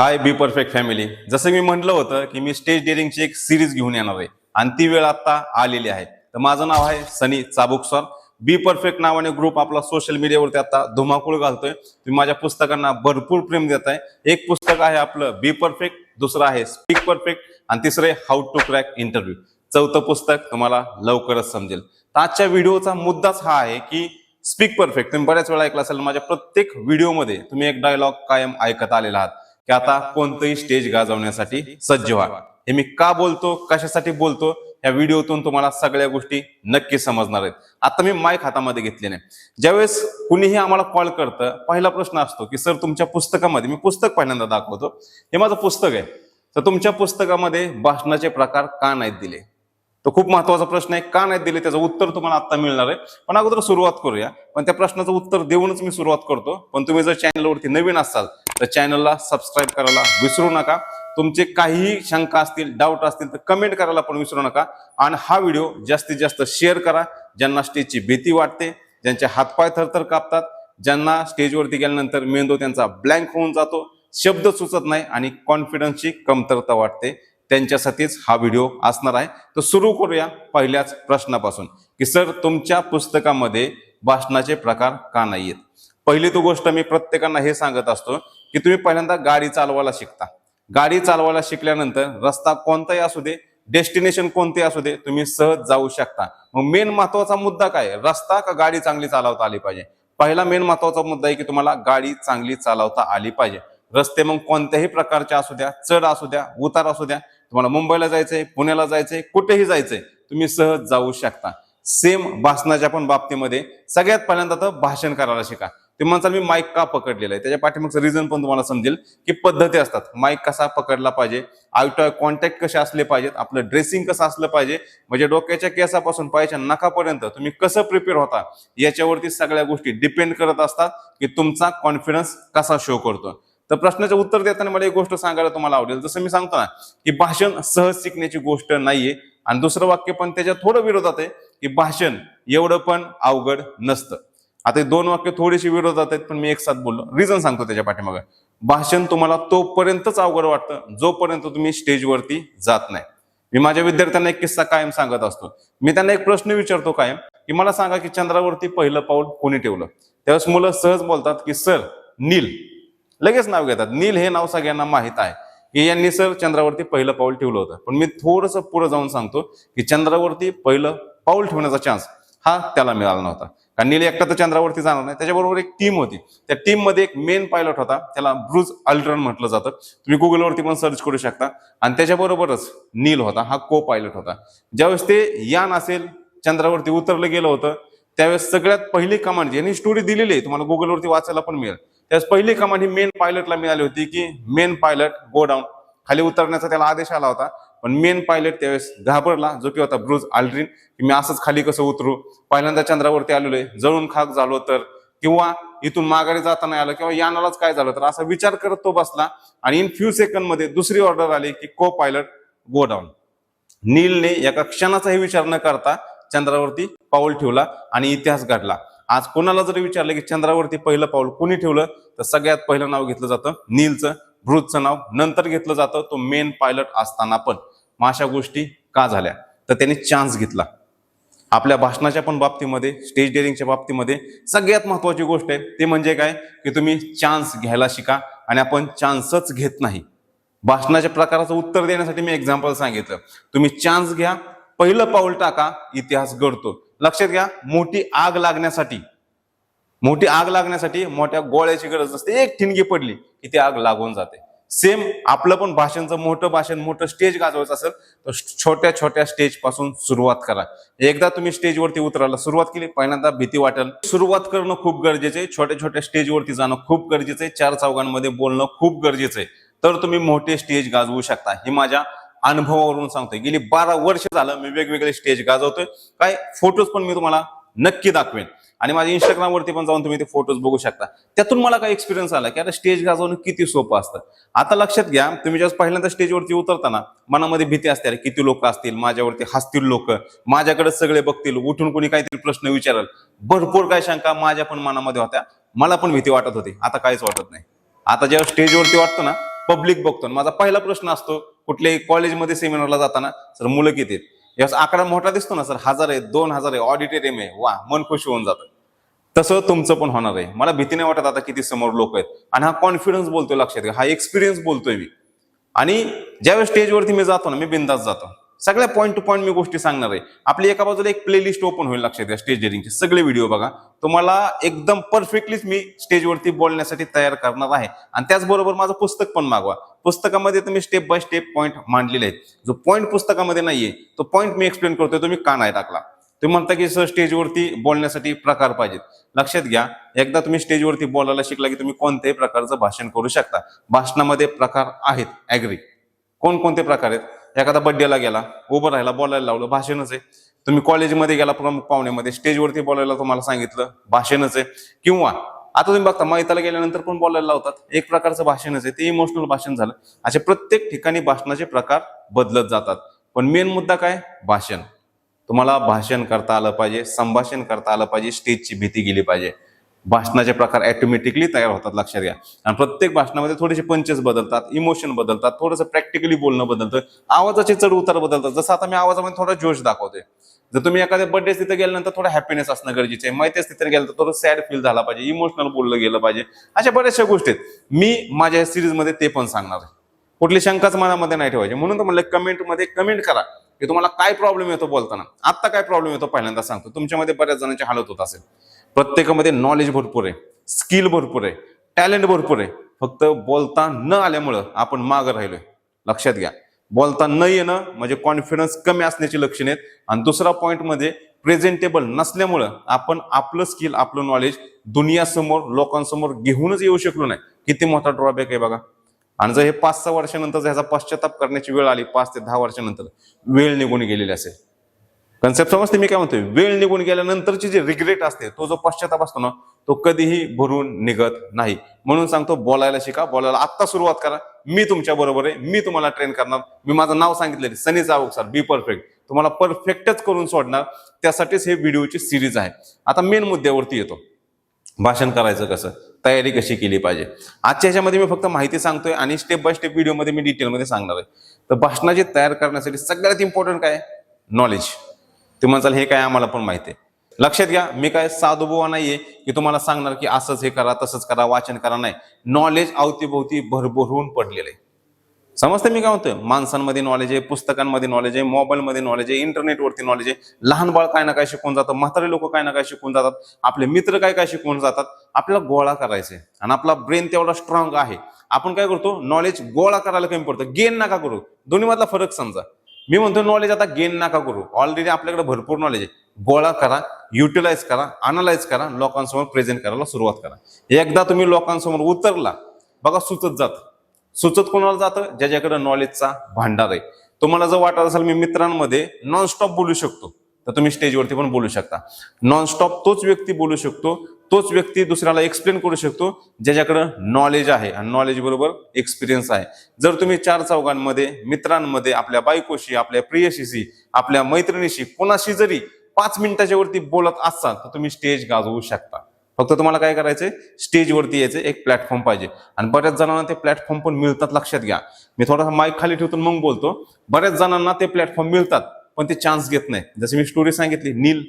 High be perfect family. जसं मी म्हटलं होतं की मी स्टेज डेअरिंगची एक सिरीज घेऊन येणार आहे. आणि ती वेळ आता आलेली आहे. तर माझं नाव आहे Sunny Chabuk sir. B perfect नावाने ग्रुप आपला सोशल मीडियावरती आता धुमाकूळ घालतोय. तुम्ही माझ्या पुस्तकांना भरपूर प्रेम देत आहे एक पुस्तक आहे आपलं बी परफेक्ट दुसरं आहे स्पीक परफेक्ट आणि तिसरं आहे हाऊ टू क्रॅक इंटरव्ह्यू. चौथं पुस्तक तुम्हाला लवकरच समजेल. तर आजच्या व्हिडिओचा मुद्दाच हा आहे की स्पीक परफेक्ट. तुम्ही बऱ्याच वेळा ऐकला असेल माझ्या प्रत्येक व्हिडिओमध्ये तुम्ही एक डायलॉग कायम ऐकत आलेला आहात. की आता कोणतंही स्टेज गाजवण्यासाठी सज्ज व्हा. हे मी का बोलतो कशासाठी बोलतो या व्हिडिओतून तुम्हाला सगळ्या गोष्टी नक्की समजणार आहेत. आता मी माईक हातामध्ये घेतले नाही. ज्यावेळेस कुणीही आम्हाला कॉल करतं पहिला प्रश्न असतो की सर तुमच्या पुस्तकामध्ये मी पुस्तक पहिल्यांदा दाखवतो. हे माझं पुस्तक आहे. तर तुमच्या पुस्तकामध्ये भाषणाचे प्रकार का नाहीत दिले? तो खूप महत्त्वाचा प्रश्न आहे का नाही दिले त्याचं उत्तर तुम्हाला आता मिळणार आहे. पण अगोदर सुरुवात करूया. पण त्या प्रश्नाचं उत्तर देऊनच मी सुरुवात करतो. पण तुम्ही जर चॅनलवरती नवीन असाल तर चॅनलला सबस्क्राईब करायला विसरू नका. तुमचे काहीही शंका असतील डाऊट असतील तर कमेंट करायला पण विसरू नका. आणि हा व्हिडिओ जास्तीत जास्त शेअर करा. ज्यांना स्टेजची भीती वाटते ज्यांचे हातपाय थरथर कापतात ज्यांना स्टेजवरती गेल्यानंतर मेंदू त्यांचा ब्लँक होऊन जातो शब्द सुचत नाही आणि कॉन्फिडन्सची कमतरता वाटते. त्यांच्यासाठीच हा व्हिडिओ असणार आहे. तर सुरू करूया पहिल्याच प्रश्नापासून. की सर तुमच्या पुस्तकामध्ये भाषणाचे प्रकार का नाही आहेत पहिली तो गोष्ट मी प्रत्येकांना हे सांगत असतो की तुम्ही पहिल्यांदा गाडी चालवायला शिकता. गाडी चालवायला शिकल्यानंतर रस्ता कोणताही असू दे डेस्टिनेशन कोणते असू दे तुम्ही सहज जाऊ शकता. मग मेन महत्त्वाचा मुद्दा काय? आहे? रस्ता का गाडी चांगली चालवता आली पाहिजे? पहिला मेन महत्त्वाचा मुद्दा आहे की तुम्हाला गाडी चांगली चालवता आली पाहिजे. रस्ते मग कोणत्याही प्रकारचे असू द्या चढ असू द्या उतार असू द्या तुम्हाला मुंबईला जायचंय पुण्याला जायचंय कुठेही जायचंय तुम्ही सहज जाऊ शकता. सेम भाषणाच्या पण बाबतीमध्ये सगळ्यात पहिल्यांदा तर भाषण करायला शिका. ते म्हणसाल मी माईक का पकडलेलं आहे? त्याच्या पाठीमागचं रिझन पण तुम्हाला समजेल की पद्धती असतात. माईक कसा पकडला पाहिजे? आय टू आय कॉन्टॅक्ट कसे असले पाहिजेत? आपलं ड्रेसिंग कसं असलं पाहिजे? म्हणजे डोक्याच्या केसापासून पायाच्या नाकापर्यंत तुम्ही कसं प्रिपेअर होता? याच्यावरती सगळ्या गोष्टी डिपेंड करत असतात की तुमचा कॉन्फिडन्स कसा शो करतो. तर प्रश्नाचं उत्तर देताना मला एक गोष्ट सांगायला तुम्हाला आवडेल. जसं मी सांगतो ना की भाषण सहज शिकण्याची गोष्ट नाहीये. आणि दुसरं वाक्य पण त्याच्या थोडं विरोधात आहे की भाषण एवढं पण अवघड नसतं. आता दोन वाक्य थोडीशी विरोधात आहेत पण मी एक साथ बोललो. रिझन सांगतो त्याच्या पाठीमागे. भाषण तुम्हाला तोपर्यंतच अवघड वाटतं जोपर्यंत तुम्ही स्टेजवरती जात नाही. मी माझ्या विद्यार्थ्यांना एक किस्सा कायम सांगत असतो. मी त्यांना एक प्रश्न विचारतो कायम की मला सांगा की चंद्रावरती पहिलं पाऊल कोणी ठेवलं? त्यावेळेस मुलं सहज बोलतात की सर नील. लगेच नाव घेतात. नील हे नाव सगळ्यांना माहीत आहे. की यांनी सर चंद्रावरती पहिलं पाऊल ठेवलं होतं. पण मी थोडस पुढे जाऊन सांगतो की चंद्रावरती पहिलं पाऊल ठेवण्याचा चान्स हा त्याला मिळाला नव्हता. कारण नील एकटा तर चंद्रावरती जाणार नाही. त्याच्याबरोबर एक टीम होती. त्या टीममध्ये एक मेन पायलट होता. त्याला ब्रुज अल्ट्रन म्हटलं जातं. तुम्ही गुगलवरती पण सर्च करू शकता. आणि त्याच्याबरोबरच नील होता. हा को पायलट होता. ज्यावेळेस ते यान असेल चंद्रावरती उतरलं गेलं होतं त्यावेळेस सगळ्यात पहिली कमांड यांनी स्टोरी दिलेली आहे तुम्हाला गुगलवरती वाचायला पण मिळेल. त्यावेळेस पहिली कमांड ही मेन पायलटला मिळाली होती की मेन पायलट गो डाऊन खाली उतरण्याचा त्याला आदेश आला होता पण मेन पायलट त्यावेळेस घाबरला जो की होता ब्रुज आल्ड्रीन की मी असंच खाली कसं उतरू? पहिल्यांदा चंद्रावरती आलेलो आहे जळून खाक झालो तर? किंवा इथून माघारी जाता नाही आलं किंवा यानालाच काय झालं तर? असा विचार करत तो बसला आणि इन फ्यू सेकंडमध्ये दुसरी ऑर्डर आली की को पायलट गो डाऊन नीलने एका क्षणाचाही विचार न करता चंद्रावरती पाऊल ठेवला आणि इतिहास घडला. आज कोणाला जरी विचारलं की चंद्रावरती पहिलं पाऊल कोणी ठेवलं तर सगळ्यात पहिलं नाव घेतलं जातं नीलचं. ब्रुजचं नाव नंतर घेतलं जातं तो मेन पायलट असताना पण. मग अशा गोष्टी का झाल्या? तर त्याने चान्स घेतला. आपल्या भाषणाच्या पण बाबतीमध्ये स्टेज डेअरिंगच्या बाबतीमध्ये सगळ्यात महत्वाची गोष्ट आहे ते म्हणजे काय? की तुम्ही चान्स घ्यायला शिका आणि आपण चान्सच घेत नाही. भाषणाच्या प्रकाराचं उत्तर देण्यासाठी मी एक्झाम्पल सांगितलं. तुम्ही चान्स घ्या पहिलं पाऊल टाका इतिहास घडतो. लक्षात घ्या मोठी आग लागण्यासाठी मोठी आग लागण्यासाठी मोठ्या गोळ्याची गरज नसते. एक ठिणगी पडली की ती आग लागून जाते. सेम आपलं पण भाषणचं मोठं भाषण मोठं स्टेज गाजवायचं असेल तर छोट्या छोट्या स्टेजपासून सुरुवात करा. एकदा तुम्ही स्टेजवरती उतरायला सुरुवात केली पहिल्यांदा भीती वाटेल. सुरुवात करणं खूप गरजेचं आहे. छोट्या छोट्या स्टेजवरती जाणं खूप गरजेचं आहे. चार चौघांमध्ये बोलणं खूप गरजेचं आहे. तर तुम्ही मोठे स्टेज गाजवू शकता. ही माझ्या अनुभवावरून सांगतोय. गेली बारा वर्ष झालं मी वेगवेगळे स्टेज गाजवतोय. काय? फोटोज पण मी तुम्हाला नक्की दाखवेन. आणि माझ्या इंस्टाग्रामवरती पण जाऊन तुम्ही ते फोटोज बघू शकता. त्यातून मला काय एक्सपिरियन्स आला की आता स्टेज गाजवणं किती सोपं असतं. आता लक्षात घ्या तुम्ही जेव्हा पहिल्यांदा स्टेजवरती उतरताना मनामध्ये भीती असते अरे किती लोक असतील? माझ्यावरती हसतील लोक. माझ्याकडे सगळे बघतील. उठून कोणी काहीतरी प्रश्न विचाराल. भरपूर काय शंका माझ्या पण मनामध्ये होत्या. मला पण भीती वाटत होती. आता काहीच वाटत नाही. आता जेव्हा स्टेजवरती वाटतं ना पब्लिक बघतो. माझा पहिला प्रश्न असतो कुठल्याही कॉलेजमध्ये सेमिनारला जाताना सर मुलं किती आहेत? यावेळेस आकडा मोठा दिसतो ना सर. हजार आहे दोन हजार आहे ऑडिटोरियम आहे. वा मन खुश होऊन जातं. तसं तुमचं पण होणार आहे. मला भीती नाही वाटत आता किती समोर लोक आहेत. आणि हा कॉन्फिडन्स बोलतोय लक्षात घ्या. हा एक्सपिरियन्स बोलतोय मी. आणि ज्यावेळेस स्टेजवरती मी जातो ना मी बिंदास जातो. सगळ्या पॉईंट टू पॉईंट मी गोष्टी सांगणार आहे. आपली एका बाजूला एक प्लेलिस्ट ओपन होईल लक्षात घ्या स्टेज डेअरिंगचे सगळे व्हिडिओ बघा. तुम्हाला एकदम परफेक्टलीच मी स्टेजवरती बोलण्यासाठी तयार करणार आहे. आणि त्याचबरोबर माझं पुस्तक पण मागवा. पुस्तकामध्ये तुम्ही स्टेप बाय स्टेप पॉईंट मांडलेले आहेत. जो पॉईंट पुस्तकामध्ये नाहीये तो पॉईंट मी एक्सप्लेन करतोय तुम्ही का नाही टाकला. तुम्ही म्हणता की सर स्टेजवरती बोलण्यासाठी प्रकार पाहिजेत. लक्षात घ्या एकदा तुम्ही स्टेजवरती बोलायला शिकला की तुम्ही कोणत्याही प्रकारचं भाषण करू शकता. भाषणामध्ये प्रकार आहेत ऍग्री कोणकोणते प्रकार आहेत? एखादा बड्डेला गेला उभं राहिला बोलायला लावलं भाषणच आहे. तुम्ही कॉलेजमध्ये गेला प्रमुख पाहुण्यामध्ये स्टेजवरती बोलायला तुम्हाला सांगितलं भाषणच आहे. किंवा आता तुम्ही बघता माहिताला गेल्यानंतर पण बोलायला लावतात? एक प्रकारचं भाषणच आहे ते इमोशनल भाषण झालं. असे प्रत्येक ठिकाणी भाषणाचे प्रकार बदलत जातात. पण मेन मुद्दा काय? भाषण. तुम्हाला भाषण करता आलं पाहिजे संभाषण करता आलं पाहिजे स्टेजची भीती गेली पाहिजे. भाषणाचे प्रकार ॲटोमॅटिकली तयार होतात लक्षात घ्या. आणि प्रत्येक भाषणामध्ये थोडेसे पंचेस बदलतात इमोशन बदलतात थोडंसं प्रॅक्टिकली बोलणं बदलतं आवाजाचे चढ उतार बदलतात. जसं आता मी आवाजामध्ये थोडा जोश दाखवते जर तुम्ही एखाद्या बर्थडे तिथे गेल्यानंतर थोडं हॅपीनेस असणं गरजेचं आहे. माहितीच तिथे गेलं तर थोडं सॅड फील झाला पाहिजे इमोशनल बोललं गेलं पाहिजे. अशा बऱ्याचशा गोष्टी आहेत. मी माझ्या सिरीजमध्ये ते पण सांगणार आहे. कुठली शंकाच मनामध्ये नाही ठेवायची. म्हणून तर म्हणलं कमेंटमध्ये कमेंट करा की तुम्हाला काय प्रॉब्लेम येतो बोलताना. आत्ता काय प्रॉब्लेम येतो पहिल्यांदा सांगतो. तुमच्यामध्ये बऱ्याच जणांची हालत होत असेल. प्रत्येकामध्ये नॉलेज भरपूर आहे स्किल भरपूर आहे टॅलेंट भरपूर आहे. फक्त बोलता न आल्यामुळं आपण मागं राहिलोय. लक्षात घ्या. बोलता न येणं म्हणजे कॉन्फिडन्स कमी असण्याची लक्षणे आहेत. आणि दुसरा पॉईंटमध्ये प्रेझेंटेबल नसल्यामुळं आपण आपलं स्किल आपलं नॉलेज दुनियासमोर लोकांसमोर घेऊनच येऊ शकलो नाही. किती मोठा ड्रॉबॅक आहे बघा. आणि जर हे पाच सहा वर्षानंतर ह्याचा पश्चाताप करण्याची वेळ आली पाच ते दहा वर्षानंतर वेळ निघून गेलेली असेल. कन्सेप्ट समजते मी काय म्हणतोय? वेळ निघून गेल्यानंतरची जी रिग्रेट असते तो जो पश्चाताप असतो ना तो कधीही भरून निघत नाही. म्हणून सांगतो बोलायला शिका. बोलायला आत्ता सुरुवात करा. मी तुमच्या बरोबर आहे. मी तुम्हाला ट्रेन करणार. मी माझं नाव सांगितलं सनी जावक सर बी परफेक्ट तुम्हाला परफेक्टच करून सोडणार. त्यासाठीच हे व्हिडिओची सिरीज आहे. आता मेन मुद्द्यावरती येतो. भाषण करायचं कसं? तयारी कशी केली पाहिजे? आजच्या ह्याच्यामध्ये मी फक्त माहिती सांगतोय आणि स्टेप बाय स्टेप व्हिडिओमध्ये मी डिटेलमध्ये सांगणार आहे. तर भाषणाची तयार करण्यासाठी सगळ्यात इम्पॉर्टंट काय? नॉलेज ते म्हणाल हे काय आम्हाला पण माहिती आहे. लक्षात घ्या मी काय साधुबुवा नाहीये की तुम्हाला सांगणार की असंच हे करा तसंच करा वाचन करा नाही. नॉलेज अवतीभोवती भरभरून पडलेलं आहे. समजतं मी काय म्हणतोय? माणसांमध्ये नॉलेज आहे पुस्तकांमध्ये नॉलेज आहे मोबाईलमध्ये नॉलेज आहे इंटरनेटवरती नॉलेज आहे. लहान बाळ काय ना काय शिकून जातं म्हातारे लोक काय ना काय शिकून जातात आपले मित्र काय काय शिकून जातात आपल्याला गोळा करायचे आणि आपला ब्रेन तेवढा स्ट्रॉंग आहे. आपण काय करतो? नॉलेज गोळा करायला कमी पडतं. गेन नका करू. दोन्ही मधला फरक समजा. मी म्हणतो नॉलेज आता गेन नका करू. ऑलरेडी आपल्याकडे भरपूर नॉलेज आहे. गोळा करा युटिलाइज करा अनालाइज करा लोकांसमोर प्रेझेंट करायला सुरुवात करा. एकदा तुम्ही लोकांसमोर उतरला बघा सुचत जात. सुचत कोणाला जातं? ज्याच्याकडे नॉलेजचा भांडार आहे. तुम्हाला जर वाटत असेल मी मित्रांमध्ये नॉनस्टॉप बोलू शकतो तर तुम्ही स्टेजवरती पण बोलू शकता. नॉनस्टॉप तोच व्यक्ती बोलू शकतो तोच व्यक्ती दुसऱ्याला एक्सप्लेन करू शकतो ज्याच्याकडं नॉलेज आहे. आणि नॉलेज बरोबर एक्सपिरियन्स आहे. जर तुम्ही चार चौघांमध्ये मित्रांमध्ये आपल्या बायकोशी आपल्या प्रियशीशी आपल्या मैत्रिणीशी कोणाशी जरी पाच मिनिटाच्या वरती बोलत असाल तर तुम्ही स्टेज गाजवू शकता. फक्त तुम्हाला काय करायचंय? स्टेजवरती यायचं एक प्लॅटफॉर्म पाहिजे. आणि बऱ्याच जणांना ते प्लॅटफॉर्म पण मिळतात. लक्षात घ्या. मी थोडासा माईक खाली ठेवतो आणि मग बोलतो. बऱ्याच जणांना ते प्लॅटफॉर्म मिळतात पण ते चान्स घेत नाही. जसं मी स्टोरी सांगितली नील.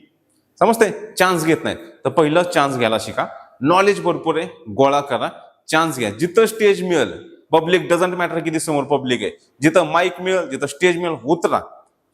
समजते चान्स घेत नाहीत. तर पहिलं चान्स घ्यायला शिका. नॉलेज भरपूर आहे. गोळा करा. चान्स घ्या. जिथं स्टेज मिळेल पब्लिक डझंट मॅटर किती समोर पब्लिक आहे. जिथं माईक मिळेल जिथं स्टेज मिळेल उतरा.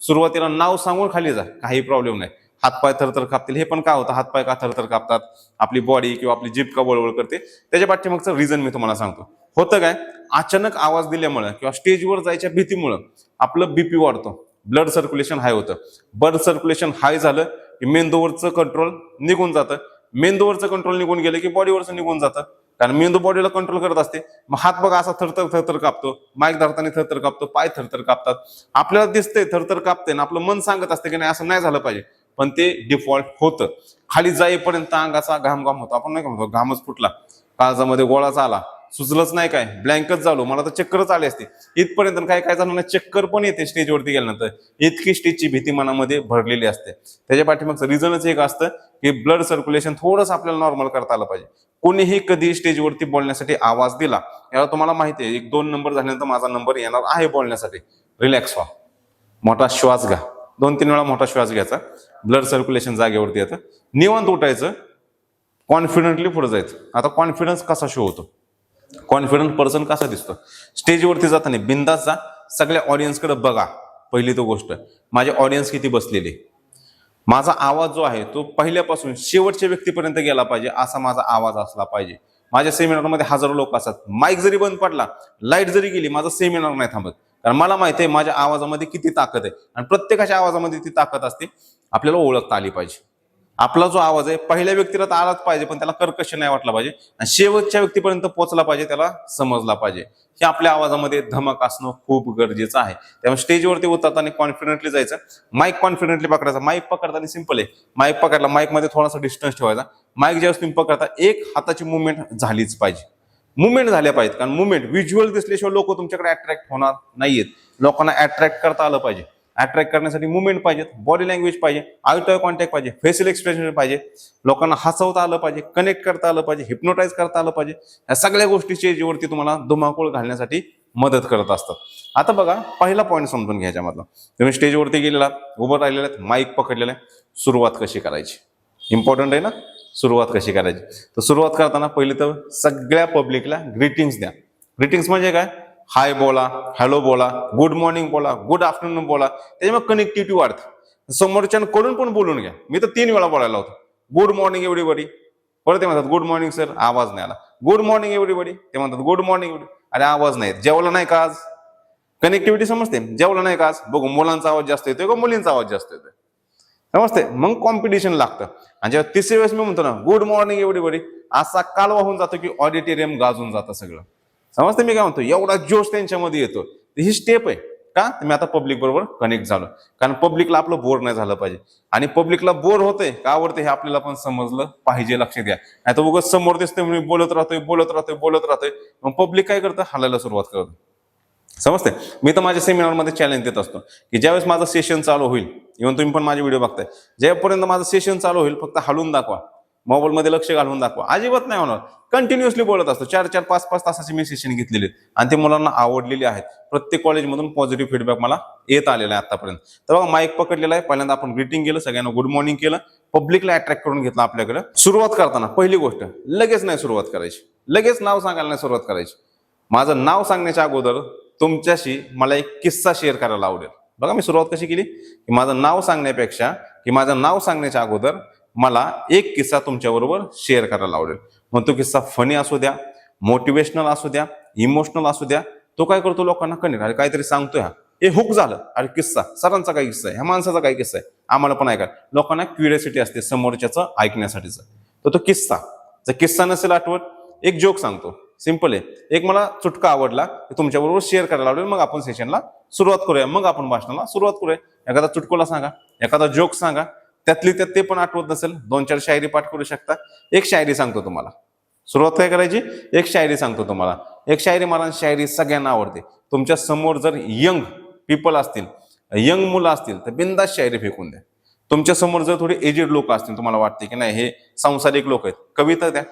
सुरुवातीला नाव सांगून खाली जा. काही प्रॉब्लेम नाही. हातपाय थरथर कापतील. हे पण का होतं? हातपाय का थरथर कापतात? आपली बॉडी किंवा आपली जीभ का वळवळ करते? त्याच्या पाठीमागचं रिझन मी तुम्हाला सांगतो. होतं काय? अचानक आवाज दिल्यामुळं किंवा स्टेजवर जायच्या भीतीमुळं आपलं बीपी वाढतो. ब्लड सर्क्युलेशन हाय होतं. ब्लड सर्क्युलेशन हाय झालं. की मेंदूवरचं कंट्रोल निघून जातं. मेंदूवरचं कंट्रोल निघून गेलं की बॉडीवरचं निघून जातं. कारण मेंदू बॉडीला कंट्रोल करत असते. मग हात बघा असा थरथर थरथर कापतो. माईक धरताना थरथर कापतो पाय थरथर कापतात. आपल्याला दिसतंय थरथर कापते ना आपलं मन सांगत असते की नाही असं नाही झालं पाहिजे. पण ते डिफॉल्ट होतं. खाली जाईपर्यंत अंगाचा घाम घाम होतो. आपण नाही का म्हणतो घामच फुटला. काळजामध्ये गोळाचा आला सुचलंच नाही काय? ब्लँकच झालो. मला तर चक्करच आले असते. इथपर्यंत काय काय झालं ना चक्कर पण येते स्टेजवरती गेल्यानंतर. इतकी स्टेजची भीती मनामध्ये भरलेली असते. त्याच्या पाठीमागचं रिझनच एक असतं की ब्लड सर्क्युलेशन थोडंसं आपल्याला नॉर्मल करता आलं पाहिजे. कोणीही कधी स्टेजवरती बोलण्यासाठी आवाज दिला याला तुम्हाला माहिती आहे एक दोन नंबर झाल्यानंतर माझा नंबर येणार आहे बोलण्यासाठी. रिलॅक्स व्हा. मोठा श्वास घ्या. दोन तीन वेळा मोठा श्वास घ्यायचा. ब्लड सर्क्युलेशन जागेवरती येतं. निवांत उठायचं. कॉन्फिडंटली पुढे जायचं. आता कॉन्फिडन्स कसा शो होतो? कॉन्फिडंट पर्सन कसा दिसतो? स्टेजवरती जाताना बिंदास जा. सगळ्या ऑडियन्सकडे बघा. पहिली तो गोष्ट माझे ऑडियन्स किती बसलेली? आहे. माझा आवाज जो आहे तो पहिल्यापासून शेवटच्या व्यक्तीपर्यंत गेला पाहिजे असा माझा आवाज असला पाहिजे. माझ्या सेमिनारमध्ये हजारो लोक असतात. माईक जरी बंद पडला लाइट जरी गेली माझा सेमिनार नाही थांबत. कारण मला माहिती आहे माझ्या आवाजामध्ये किती ताकद आहे. आणि प्रत्येकाच्या आवाजामध्ये ती ताकद असते. आपल्याला ओळखता आली पाहिजे. आपला जो आवाज आहे पहिल्या व्यक्तीला तर आलाच पाहिजे पण त्याला कर्कश नाही वाटला पाहिजे. आणि शेवटच्या व्यक्तीपर्यंत पोहोचला पाहिजे त्याला समजला पाहिजे. हे आपल्या आवाजामध्ये धमक असणं खूप गरजेचं आहे. त्यामुळे स्टेजवरती उतरताना कॉन्फिडेंटली जायचं. माईक कॉन्फिडेंटली पकडायचा. माईक पकडताना सिंपल आहे. माईक पकडला माईकमध्ये थोडासा डिस्टन्स ठेवायचा. माईक ज्यावेळेस तुम्ही पकडता एक हाताची मुवमेंट झालीच पाहिजे. मुवमेंट झाल्या पाहिजेत कारण मुवमेंट व्हिज्युअल दिसल्याशिवाय लोक तुमच्याकडे अट्रॅक्ट होणार नाहीयेत. लोकांना अट्रॅक्ट करता आलं पाहिजे. अट्रॅक्ट करण्यासाठी मुवमेंट पाहिजेत बॉडी लँग्वेज पाहिजे आय कॉन्टॅक्ट पाहिजे फेशियल एक्सप्रेशन पाहिजे. लोकांना हसवता आलं पाहिजे कनेक्ट करता आलं पाहिजे हिप्नोटाईज करता आलं पाहिजे. या सगळ्या गोष्टी स्टेजवरती तुम्हाला धुमाकूळ घालण्यासाठी मदत करत असतात. आता बघा पहिला पॉईंट समजून घ्यायच्या मधला तुम्ही स्टेजवरती गेलेला उभं राहिलेला माईक पकडलेला आहे. सुरुवात कशी करायची? इम्पॉर्टंट आहे ना? सुरुवात कशी करायची? तर सुरुवात करताना पहिले तर सगळ्या पब्लिकला ग्रीटिंग्स द्या. ग्रीटिंग्स म्हणजे काय? हाय बोला हॅलो बोला गुड मॉर्निंग बोला गुड आफ्टरनून बोला त्याच्यामुळे कनेक्टिव्हिटी वाढते. समोरच्याकडून पण बोलून घ्या. मी तर तीन वेळा बोलायला होतो. गुड मॉर्निंग एवढीबडी परत ते म्हणतात गुड मॉर्निंग सर आवाज नाही आला. गुड मॉर्निंग एवढीबडी ते म्हणतात गुड मॉर्निंग एवढी अरे आवाज नाही जेवला नाही का आज? कनेक्टिव्हिटी समजते. जेवला नाही का आज? बघू मुलांचा आवाज जास्त येतोय का? मुलींचा आवाज जास्त येतोय. समजते? मग कॉम्पिटिशन लागतं. आणि जेव्हा तिसऱ्या वेळेस मी म्हणतो ना गुड मॉर्निंग एवढीबडी असा काल वाहून जातो की ऑडिटोरियम गाजून जातं सगळं. समजते मी काय म्हणतो? एवढा जोश त्यांच्यामध्ये येतो. ही स्टेप आहे. का? मी आता पब्लिक बरोबर कनेक्ट झालो. कारण पब्लिकला आपलं बोर नाही झालं पाहिजे. आणि पब्लिकला बोर होतंय का आवडते हे आपल्याला पण समजलं पाहिजे लक्ष द्या नाही तर उगाच समोर दिसतोय म्हणून बोलत राहतोय बोलत राहतोय बोलत राहतोय. मग पब्लिक काय करतं? हालायला सुरुवात करतं. समजते मी तर माझ्या सेमिनारमध्ये चॅलेंज देत असतो की ज्यावेळेस माझं सेशन चालू होईल इव्हन तुम्ही पण माझे व्हिडिओ बघताय जेव्हापर्यंत माझं सेशन चालू होईल फक्त हलून दाखवा. मोबाईलमध्ये लक्ष घालून दाखवा. अजिबात नाही होणार. कंटिन्युअसली बोलत असतो. चार चार पाच पाच तासाचे मी सेशन घेतलेले आणि ते मुलांना आवडलेले आहेत. प्रत्येक कॉलेजमधून पॉझिटिव्ह फीडबॅक मला येत आलेला आहे आतापर्यंत. तर बघा माईक पकडलेला आहे. पहिल्यांदा आपण ग्रीटिंग केलं. सगळ्यांना गुड मॉर्निंग केलं. पब्लिकला अट्रॅक्ट करून घेतलं आपल्याकडे. सुरुवात करताना पहिली गोष्ट लगेच नाही सुरुवात करायची. लगेच नाव सांगायला नाही सुरुवात करायची. माझं नाव सांगण्याच्या अगोदर तुमच्याशी मला एक किस्सा शेअर करायला आवडेल. बघा मी सुरुवात कशी केली? की माझं नाव सांगण्यापेक्षा की माझं नाव सांगण्याच्या अगोदर मला एक किस्सा तुमच्याबरोबर शेअर करायला आवडेल. मग तो किस्सा फनी असू द्या मोटिवेशनल असू द्या इमोशनल असू द्या तो काय करतो लोकांना? कनेक्ट अरे काहीतरी सांगतोय हा. हे हुक झालं. अरे किस्सा सरांचा काय किस्सा आहे ह्या माणसाचा काय किस्सा आहे. आम्हाला पण ऐका. लोकांना क्युरियोसिटी असते समोरच्याचं ऐकण्यासाठीचं. तर तो किस्सा जर किस्सा नसेल आठवत एक जोक सांगतो. सिंपल आहे. एक मला चुटका आवडला तुमच्याबरोबर शेअर करायला आवडेल. मग आपण सेशनला सुरुवात करूया. मग आपण भाषणाला सुरुवात करूया. एखादा चुटकोला सांगा एखादा जोक सांगा त्यातली त्यात ते पण आठवत नसेल. दोन चार शायरी पाठ करू शकता. एक शायरी सांगतो तुम्हाला. सुरुवात काय करायची? एक शायरी सांगतो तुम्हाला. एक शायरी मला शायरी सगळ्यांना आवडते. तुमच्यासमोर जर यंग पीपल असतील यंग मुलं असतील तर बिंदास शायरी फेकून द्या. तुमच्यासमोर जर थोडे एजेड लोक असतील तुम्हाला वाटते की नाही हे सांसारिक लोक आहेत. कविता द्या.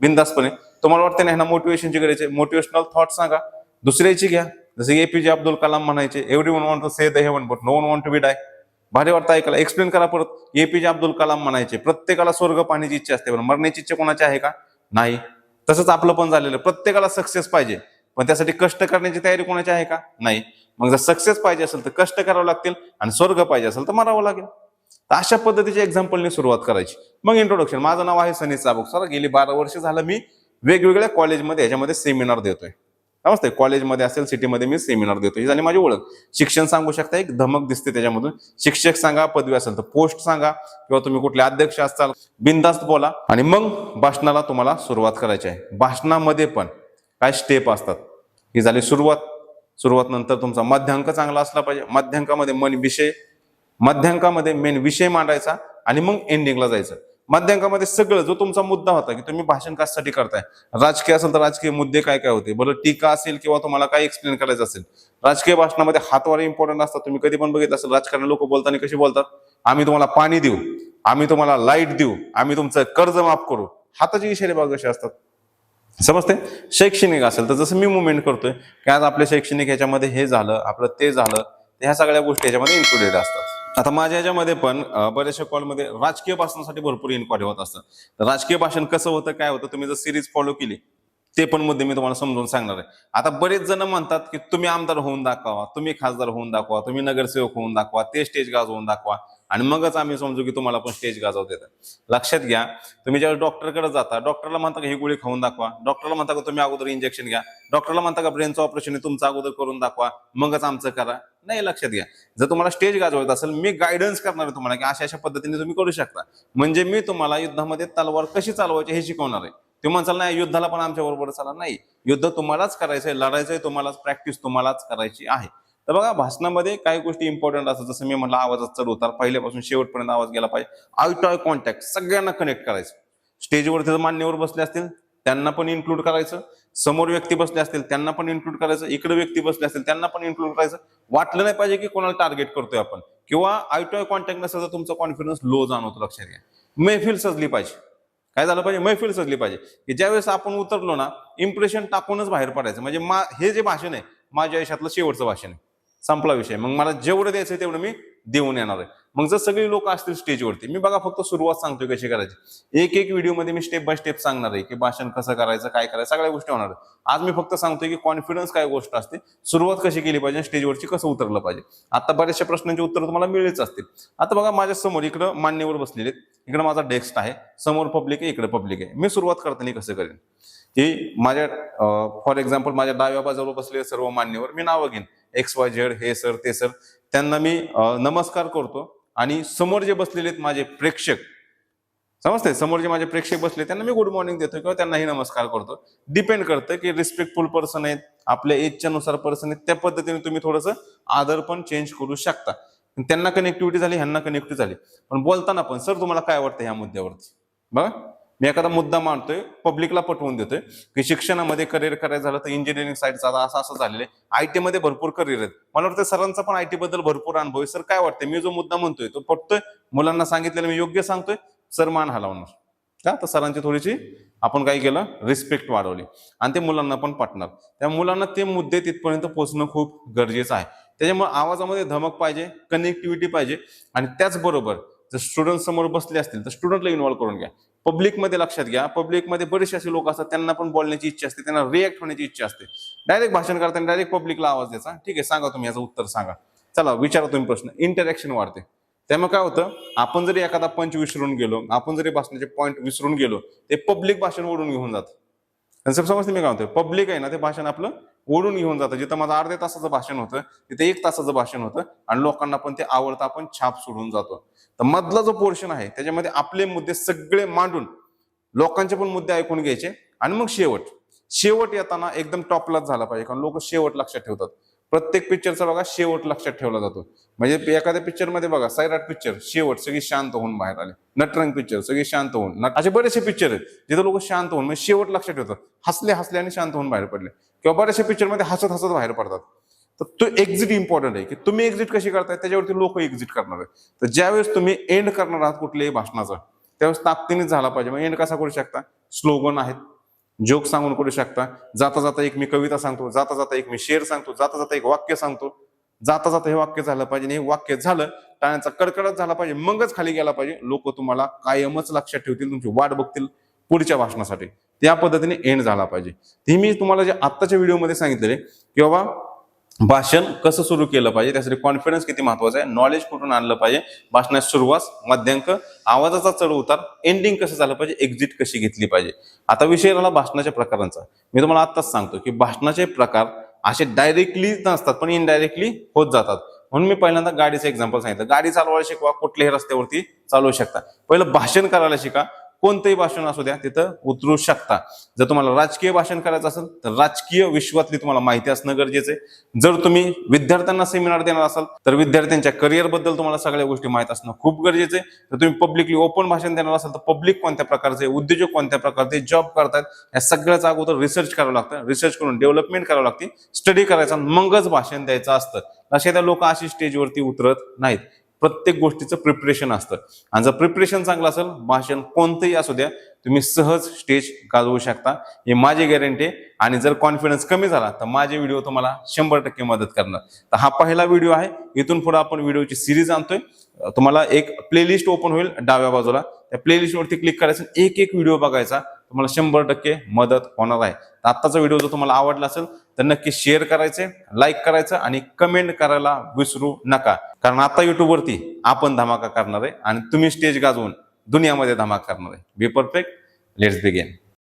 बिंदासपणे. तुम्हाला वाटते नाही ना मोटिवेशनची गरज आहे? मोटिवेशनल थॉट सांगा. दुसऱ्याची घ्या. जसे एपीजे अब्दुल कलाम म्हणायचे every one want to say the heaven but no one want to be die भारी वाटतं ऐकायला. एक्सप्लेन करा परत. एपीजे अब्दुल कलाम म्हणायचे प्रत्येकाला स्वर्ग पाहण्याची इच्छा असते पण मरण्याची इच्छा कोणाची आहे का? नाही. तसंच आपलं पण झालेलं. प्रत्येकाला सक्सेस पाहिजे पण त्यासाठी कष्ट करण्याची तयारी कोणाची आहे का? नाही. मग जर सक्सेस पाहिजे असेल तर कष्ट करावं लागतील आणि स्वर्ग पाहिजे असेल तर मरावं लागेल. तर अशा पद्धतीच्या एक्झाम्पलने सुरुवात करायची. मग इंट्रोडक्शन माझं नाव आहे सनी चाबुक सर गेली बारा वर्ष झालं मी वेगवेगळ्या कॉलेजमध्ये याच्यामध्ये सेमिनार देतोय. समजतंय कॉलेजमध्ये असेल सिटीमध्ये मी सेमिनार देतो. ही झाली माझी ओळख. शिक्षण सांगू शकता एक धमक दिसते त्याच्यामधून. शिक्षक सांगा पदवी असेल तर पोस्ट सांगा किंवा तुम्ही कुठले अध्यक्ष असाल बिनधास्त बोला. आणि मग भाषणाला तुम्हाला सुरुवात करायची आहे. भाषणामध्ये पण काय स्टेप असतात? ही झाली सुरुवात. सुरुवात नंतर तुमचा मध्यांक चांगला असला पाहिजे. मध्यांकामध्ये मन विषय मध्यांकामध्ये मेन विषय मांडायचा आणि मग एंडिंगला जायचं. माध्यमामध्ये सगळं जो तुमचा मुद्दा होता की तुम्ही भाषण कशासाठी करताय. राजकीय असेल तर राजकीय मुद्दे काय काय होते? बरं टीका असेल किंवा तुम्हाला काय एक्सप्लेन करायचं असेल? राजकीय भाषणामध्ये हातवारे इम्पॉर्टंट असतात. तुम्ही कधी पण बघित असेल राजकारणी लोक बोलताना कशी बोलतात? आम्ही तुम्हाला पाणी देऊ. आम्ही तुम्हाला लाइट देऊ. आम्ही तुमचं कर्ज माफ करू. हाताचे इशारे बाग कसे असतात. समजते शैक्षणिक असेल तर जसं मी मुवमेंट करतोय की आज आपल्या शैक्षणिक ह्याच्यामध्ये हे झालं आपलं ते झालं ह्या सगळ्या गोष्टी ह्याच्यामध्ये इन्क्लुडेड असतात. आता माझ्या याच्यामध्ये पण बऱ्याचशा कॉलमध्ये राजकीय भाषणासाठी भरपूर इन्क्वायरी होत असतं राजकीय भाषण कसं होतं काय होतं तुम्ही जर सिरीज फॉलो केली ते पण मुद्दे मी तुम्हाला समजून सांगणार आहे. आता बरेच जण म्हणतात की तुम्ही आमदार होऊन दाखवा तुम्ही खासदार होऊन दाखवा तुम्ही नगरसेवक होऊन दाखवा ते स्टेज गाजवून दाखवा. आणि मगच आम्ही समजू की तुम्हाला पण स्टेज गाजवत येतात लक्षात घ्या तुम्ही ज्यावेळेस डॉक्टरकडे जाता डॉक्टरला म्हणता का ही गोळी खाऊन दाखवा. डॉक्टरला म्हणता का तुम्ही अगोदर इंजेक्शन घ्या. डॉक्टरला म्हणता का ब्रेनचं ऑपरेशन तुमचं अगोदर करून दाखवा. मगच आमचं करा. नाही लक्षात घ्या. जर तुम्हाला स्टेज गाजवत असेल मी गायडन्स करणार आहे तुम्हाला की अशा अशा पद्धतीने तुम्ही करू शकता. म्हणजे मी तुम्हाला युद्धामध्ये तलवार कशी चालवायची हे शिकवणार आहे. ते म्हणसाल नाही युद्धाला पण आमच्या बरोबर चाला. नाही युद्ध तुम्हालाच करायचंय लढायचंय तुम्हालाच प्रॅक्टिस तुम्हालाच करायची आहे. तर बघा भाषणामध्ये काही गोष्टी इम्पॉर्टंट असतात. जसं मी म्हटलं आवाजात चढ उतार. पहिल्यापासून शेवटपर्यंत आवाज गेला पाहिजे. आय टू आय कॉन्टॅक्ट सगळ्यांना कनेक्ट करायचं. स्टेजवरती जर मान्यवर बसले असतील त्यांना पण इन्क्लूड करायचं. समोर व्यक्ती बसले असतील त्यांना पण इन्क्लूड करायचं. इकडे व्यक्ती बसले असतील त्यांना पण इन्क्लूड करायचं. वाटलं नाही पाहिजे की कोणाला टार्गेट करतोय आपण. किंवा आय टू आय कॉन्टॅक्ट नसेल तर तुमचा कॉन्फिडन्स लो जाणवतो लक्षात घ्या. मैफिल सजली पाहिजे. काय झालं पाहिजे? मैफिल सजली पाहिजे. की ज्यावेळेस आपण उतरलो ना इम्प्रेशन टाकूनच बाहेर पडायचं. म्हणजे मा हे जे भाषण आहे माझ्या आयुष्यातलं शेवटचं भाषण आहे. संपला विषय. मग मला जेवढं द्यायचं तेवढं मी देऊन येणार आहे. मग जर सगळी लोक असतील स्टेजवरती मी बघा फक्त सुरुवात सांगतोय कशी करायची. एक एक व्हिडिओमध्ये मी स्टेप बाय स्टेप सांगणार आहे की भाषण कसं करायचं काय करायचं सगळ्या गोष्टी होणार आज मी फक्त सांगतोय की कॉन्फिडन्स काय गोष्ट असते सुरुवात कशी केली पाहिजे स्टेजवरची कसं उतरलं पाहिजे. आता बऱ्याचशा प्रश्नांची उत्तर तुम्हाला मिळेच असतील. आता बघा माझ्यासमोर इकडं मान्यवर बसलेले इकडं इकडे माझा डेस्क आहे. समोर पब्लिक आहे इकडे पब्लिक आहे. मी सुरुवात करताना कसं करेन? की माझ्या फॉर एक्झाम्पल माझ्या डाव्या बाजूला बसलेले सर्व मान्यवर मी नावं घेईन. एक्स वाय झेड हे सर ते सर. त्यांना मी नमस्कार करतो आणि समोर जे बसलेले आहेत माझे प्रेक्षक समजते समोर जे माझे प्रेक्षक बसले त्यांना मी गुड मॉर्निंग देतो किंवा त्यांनाही नमस्कार करतो. डिपेंड करतं की रिस्पेक्टफुल पर्सन आहेत आपल्या एजच्या नुसार पर्सन आहेत त्या पद्धतीने तुम्ही थोडंसं आदर पण चेंज करू शकता. त्यांना कनेक्टिव्हिटी झाली ह्यांना कनेक्टिव्हिटी झाली. पण बोलताना पण सर तुम्हाला काय वाटतं ह्या मुद्द्यावरती? बघा. मी एखादा मुद्दा मांडतोय पब्लिकला पटवून देतोय की शिक्षणामध्ये करिअर करायचं झालं तर इंजिनिअरिंग साईडचा आता असं असं झालेलं आहे. आयमध्ये भरपूर करिअर आहेत. मला वाटतं सरांचा पण आयटी बद्दल भरपूर अनुभव आहे. सर काय वाटतं मी जो मुद्दा म्हणतोय तो पटतोय? मुलांना सांगितलेलं मी योग्य सांगतोय? सर मान हलावणार. का? तर सरांची थोडीशी आपण काय केलं? रिस्पेक्ट वाढवली. आणि ते मुलांना पण पटणार. त्या मुलांना ते मुद्दे तिथपर्यंत पोहोचणं खूप गरजेचं आहे. त्याच्यामुळे आवाजामध्ये धमक पाहिजे कनेक्टिव्हिटी पाहिजे. आणि त्याचबरोबर जर स्टुडंट समोर बसले असतील तर स्टुडंटला इन्व्हॉल्व करून घ्या. पब्लिकमध्ये लक्षात घ्या. पब्लिकमध्ये बरेचसे असे लोक असतात त्यांना पण बोलण्याची इच्छा असते त्यांना रिॲक्ट होण्याची इच्छा असते. डायरेक्ट भाषण करताना डायरेक्ट पब्लिकला आवाज द्यायचा. ठीक आहे सांगा तुम्ही याचं उत्तर सांगा. चला विचारा तुम्ही प्रश्न. इंटरॅक्शन वाढते. त्यामुळे काय होतं आपण जरी एखादा पंच विसरून गेलो आपण जरी भाषणाचे पॉईंट विसरून गेलो ते पब्लिक भाषण ओढून घेऊन जातं. आणि समजते मी काय म्हणतोय? पब्लिक आहे ना ते भाषण आपलं ओढून घेऊन जातं. जिथं माझं अर्ध्या तासाचं भाषण होतं तिथे एक तासाचं भाषण होतं आणि लोकांना पण ते आवडतं आपण छाप सोडून जातो. तर मधला जो पोर्शन आहे त्याच्यामध्ये आपले मुद्दे सगळे मांडून लोकांचे पण मुद्दे ऐकून घ्यायचे. आणि मग शेवट शेवट येताना एकदम टॉपलाच झाला पाहिजे कारण लोक शेवट लक्षात ठेवतात. प्रत्येक पिक्चरचा बघा शेवट लक्षात ठेवला जातो. म्हणजे एखाद्या पिक्चरमध्ये बघा सैराट पिक्चर शेवट सगळी शांत होऊन बाहेर आले. नटरंग पिक्चर सगळी शांत होऊन असे बरेचसे पिक्चर आहेत जिथे लोक शांत होऊन म्हणजे शेवट लक्षात ठेवतात. हसले हसले आणि शांत होऊन बाहेर पडले. किंवा बऱ्याचशा पिक्चरमध्ये हसत हसत बाहेर पडतात. तर तो एक्झिट इम्पॉर्टंट आहे की तुम्ही एक्झिट कशी करताय त्याच्यावरती लोक एक्झिट करणार आहेत. तर ज्यावेळेस तुम्ही एंड करणार आहात कुठल्याही भाषणाचा त्यावेळेस ताकदीनेच झाला पाहिजे. मग एंड कसा करू शकता? स्लोगन आहेत. जोक सांगून करू शकता. जाता जाता एक मी कविता सांगतो जाता जाता एक मी शेर सांगतो जाता जाता एक वाक्य सांगतो. जाता जाता हे वाक्य झालं पाहिजे हे वाक्य झालं टाळ्यांचा कडकडत झाला पाहिजे मगच खाली गेला पाहिजे. लोक तुम्हाला कायमच लक्षात ठेवतील तुमची वाट बघतील पुढच्या भाषणासाठी. त्या पद्धतीने एंड झाला पाहिजे. ते मी तुम्हाला जे आत्ताच्या व्हिडिओमध्ये सांगितलेले की बाबा भाषण कसं सुरू केलं पाहिजे? त्यासाठी कॉन्फिडन्स किती महत्त्वाचा आहे? नॉलेज कुठून आणलं पाहिजे? भाषणाची सुरुवात मध्यांक आवाजाचा चढ उतार एंडिंग कसं झालं पाहिजे? एक्झिट कशी घेतली पाहिजे? आता विषय राहिला भाषणाच्या प्रकारांचा. मी तुम्हाला आत्ताच सांगतो की भाषणाचे प्रकार असे डायरेक्टली नसतात पण इनडायरेक्टली होत जातात. म्हणून मी पहिल्यांदा गाडीचं एक्झाम्पल सांगितलं. गाडी चालवायला शिकवा कुठल्याही रस्त्यावरती चालवू शकता. पहिलं भाषण करायला शिका. कोणतंही भाषण असू द्या तिथं उतरू शकता. जर तुम्हाला राजकीय भाषण करायचं असेल तर राजकीय विश्वातली तुम्हाला माहिती असणं गरजेचं आहे. जर तुम्ही विद्यार्थ्यांना सेमिनार देणार असाल तर विद्यार्थ्यांच्या करिअरबद्दल तुम्हाला सगळ्या गोष्टी माहीत असणं खूप गरजेचं आहे. तर तुम्ही पब्लिकली ओपन भाषण देणार असाल तर पब्लिक कोणत्या प्रकारचे उद्योजक कोणत्या प्रकारचे जॉब करतात या सगळ्याचा अगोदर रिसर्च करावं लागतं. रिसर्च करून डेव्हलपमेंट करावं लागते. स्टडी करायचा मगच भाषण द्यायचं असतं. अशा त्या लोक अशी स्टेजवरती उतरत नाहीत. प्रत्येक गोष्टीचं प्रिपरेशन असतं. आणि जर प्रिपरेशन चांगलं असेल भाषण कोणतंही असू द्या तुम्ही सहज स्टेज गाजवू शकता. हे माझी गॅरंटी आहे. आणि जर कॉन्फिडन्स कमी झाला तर माझे व्हिडिओ तुम्हाला शंभर टक्के मदत करणार. तर हा पहिला व्हिडिओ आहे. इथून पुढे आपण व्हिडिओची सिरीज आणतोय. तुम्हाला एक प्लेलिस्ट ओपन होईल डाव्या बाजूला. त्या प्लेलिस्टवरती क्लिक करायचं एक एक व्हिडिओ बघायचा. तुम्हाला शंभर टक्के मदत होणार आहे. तर आत्ताचा व्हिडिओ जर तुम्हाला आवडला असेल तर नक्की शेअर करायचे लाईक करायचं आणि कमेंट करायला विसरू नका. कारण आता युट्यूबवरती आपण धमाका करणार आहे आणि तुम्ही स्टेज गाजवून दुनियामध्ये धमाका करणार आहे. Be perfect let's began